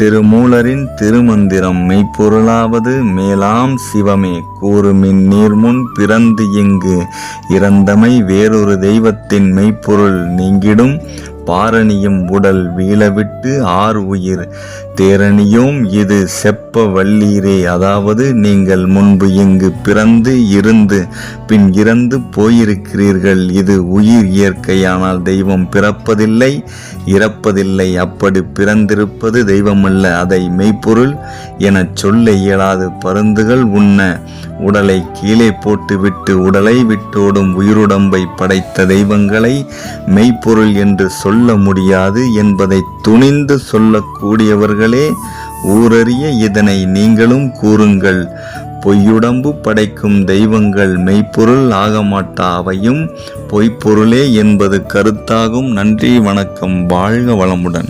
திருமூலரின் திருமந்திரம் மெய்ப்பொருளாவது மேலாம் சிவமே கூறுமின் நீர்முன் பிறந்து இங்கு. இறந்தமை வேறொரு தெய்வத்தின் மெய்ப்பொருள் நீங்கிடும். பாரணியும் உடல் வீழவிட்டு ஆர் உயிர். தேரணியும் இது செப்ப வள்ளீரே அதாவது நீங்கள் முன்பு இங்கு பிறந்து இருந்து பின் இறந்து போயிருக்கிறீர்கள். இது உயிர் இயற்கையானால் தெய்வம் பிறப்பதில்லை இறப்பதில்லை. அப்படி பிறந்திருப்பது தெய்வமல்ல. அதை மெய்ப்பொருள் எனச் சொல்ல இயலாது. பருந்துகள் உண்ண உடலை கீழே போட்டுவிட்டு உடலை விட்டோடும் உயிருடம்பை படைத்த தெய்வங்களை மெய்ப்பொருள் என்று சொல்ல முடியாது என்பதை துணிந்து சொல்லக்கூடியவர்களே ஊரறிய இதனை நீங்களும் கூறுங்கள். பொய்யுடம்பு படைக்கும் தெய்வங்கள் மெய்ப்பொருள் ஆகமாட்டா அவையும் பொய்ப்பொருளே என்பது கருத்தாகும். நன்றி வணக்கம். வாழ்க வளமுடன்.